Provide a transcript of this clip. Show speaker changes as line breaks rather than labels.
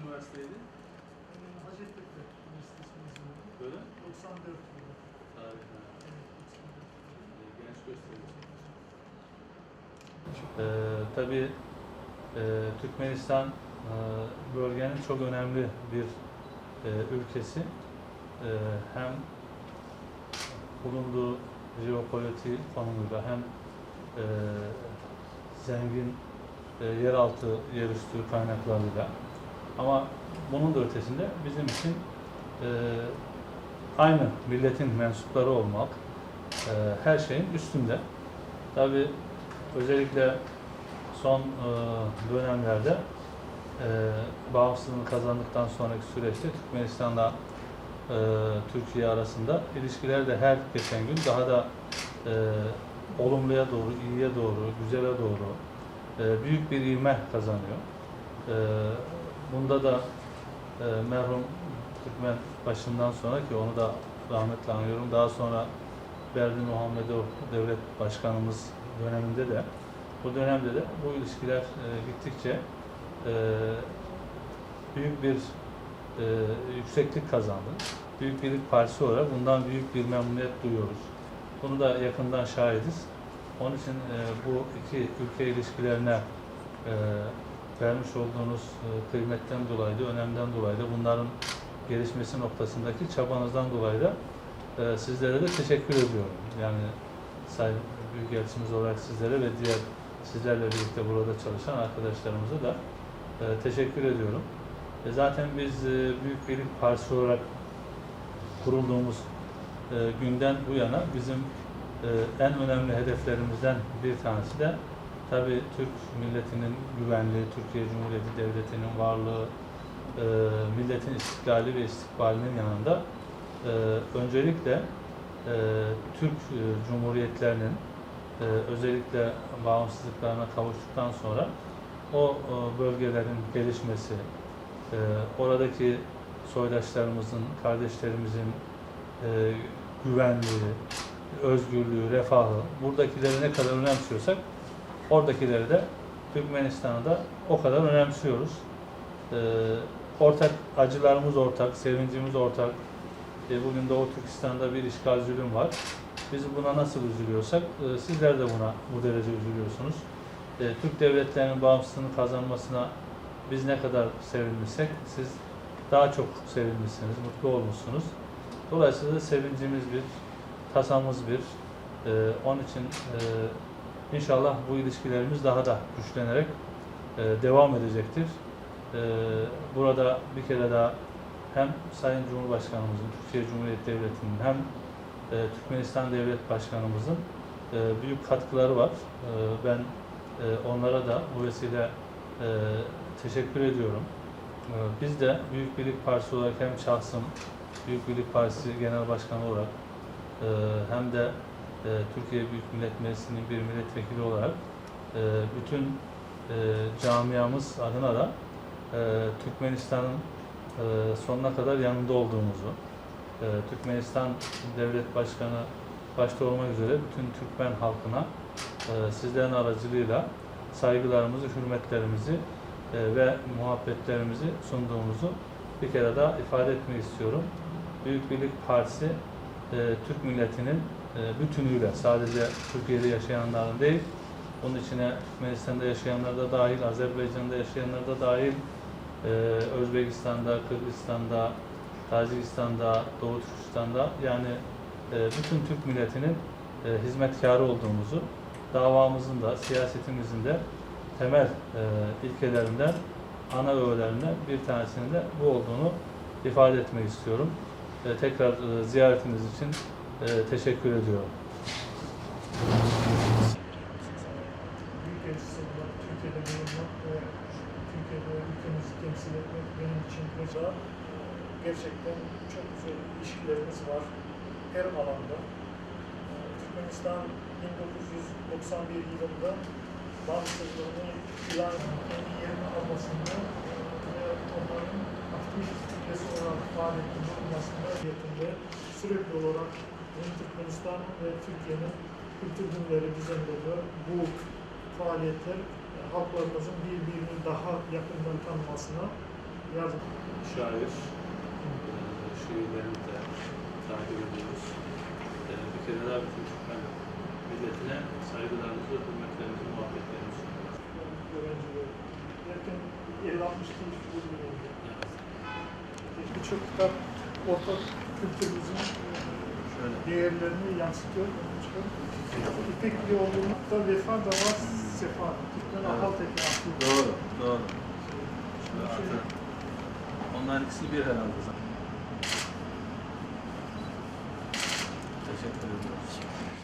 üniversiteydi?
Hacettepe Üniversitesi mezunu.
Böyle?
94 yılı.
Harika.
Evet, 94 yılı.
Genç gösteriyorsunuz.
Ee, tabii e, Türkmenistan e, bölgenin çok önemli bir e, ülkesi. E, hem bulunduğu jeopolitik konumuyla hem e, zengin e, yeraltı, yerüstü kaynaklarıyla ama bunun da ötesinde bizim için e, aynı milletin mensupları olmak e, her şeyin üstünde. Tabii özellikle son e, dönemlerde e, bağımsızlığını kazandıktan sonraki süreçte Türkmenistan'la e, Türkiye arasında ilişkiler de her geçen gün daha da e, olumluya doğru, iyiye doğru, güzele doğru e, büyük bir ivme kazanıyor. E, bunda da e, merhum Türkmen başından sonra ki onu da rahmetle anıyorum. Daha sonra Berdi Muhammedov devlet başkanımız döneminde de bu dönemde de bu ilişkiler e, gittikçe e, büyük bir e, yükseklik kazandı. Büyük Birlik Partisi olarak bundan büyük bir memnuniyet duyuyoruz. Bunu da yakından şahidiz. Onun için e, bu iki ülke ilişkilerine e, vermiş olduğunuz e, kıymetten dolayı da, önemden dolayı da bunların gelişmesi noktasındaki çabanızdan dolayı da e, sizlere de teşekkür ediyorum. Yani Sayın Büyükelçimiz olarak sizlere ve diğer sizlerle birlikte burada çalışan arkadaşlarımıza da e, teşekkür ediyorum. Zaten biz Büyük Birlik Partisi olarak kurulduğumuz günden bu yana bizim en önemli hedeflerimizden bir tanesi de tabii Türk milletinin güvenliği, Türkiye Cumhuriyeti Devleti'nin varlığı, e, milletin istiklali ve istikbalinin yanında e, öncelikle e, Türk e, Cumhuriyetlerinin e, özellikle bağımsızlıklarına kavuştuktan sonra o e, bölgelerin gelişmesi, e, oradaki soydaşlarımızın, kardeşlerimizin e, güvenliği, özgürlüğü, refahı, buradakileri ne kadar önemsiyorsak oradakileri de Türkmenistan'ı da o kadar önemsiyoruz. E, ortak acılarımız ortak, sevincimiz ortak. E, bugün Doğu Türkistan'da bir işgal zulüm var. Biz buna nasıl üzülüyorsak e, sizler de buna bu derece üzülüyorsunuz. E, Türk devletlerinin bağımsızlığını kazanmasına biz ne kadar sevinmişsek siz daha çok sevinmişsiniz, mutlu olmuşsunuz. Dolayısıyla sevincimiz bir, tasamız bir. E, onun için e, inşallah bu ilişkilerimiz daha da güçlenerek e, devam edecektir. E, burada bir kere daha hem Sayın Cumhurbaşkanımızın, Türkiye Cumhuriyeti Devleti'nin hem e, Türkmenistan Devlet Başkanımızın e, büyük katkıları var. E, ben e, onlara da bu vesile e, teşekkür ediyorum. E, biz de Büyük Birlik Partisi olarak hem şahsım, Büyük Birlik Partisi Genel Başkanı olarak e, hem de e, Türkiye Büyük Millet Meclisi'nin bir milletvekili olarak e, bütün e, camiamız adına da e, Türkmenistan'ın e, sonuna kadar yanında olduğumuzu, e, Türkmenistan Devlet Başkanı başta olmak üzere bütün Türkmen halkına e, sizlerin aracılığıyla saygılarımızı, hürmetlerimizi e, ve muhabbetlerimizi sunduğumuzu bir kere daha ifade etmek istiyorum. Büyük Birlik Partisi e, Türk milletinin bütünüyle sadece Türkiye'de yaşayanların değil, bunun içine Türkmenistan'da yaşayanlar da dahil, Azerbaycan'da yaşayanlar da dahil, e, Özbekistan'da, Kırgızistan'da, Tacikistan'da, Doğu Türkistan'da yani e, bütün Türk milletinin e, hizmetkarı olduğumuzu, davamızın da, siyasetimizin de temel e, ilkelerinden, ana öğelerinden bir tanesinin de bu olduğunu ifade etmek istiyorum. E, tekrar e, ziyaretiniz için e, teşekkür ediyorum.
Türkiye'de bulunmak ve temsil etmek benim için burada gerçekten çok güzel ilişkilerimiz var her alanda. Ee, Türkmenistan 1991 yılında bağımsızlığını ilan kendi yerine almasında ve onların aktif üyesi olarak faaliyetinde olmasında sürekli olarak hem Türkmenistan ve Türkiye'nin kültür günleri düzenleniyor. Bu faaliyetler e, halklarımızın birbirini daha yakından tanımasına yazık.
şair, e, şiirlerini de takip ediyoruz. E, bir kere daha bütün Türkmen milletine saygılarımızı, hürmetlerimizi, muhabbetlerimizi sunuyoruz.
Öğrenciler. Derken 50-60 kişi bulunuyor.
Evet.
Birçok kitap ortak kültürümüzün Değerlerini yansıtıyor. Onun için İpek yolculukta vefa da var, sefa. Türkmen
Evet.
ahal teki aklı.
Doğru, doğru.
Şimdi
Artı, onların ikisi bir herhalde zaten. Teşekkür ediyoruz.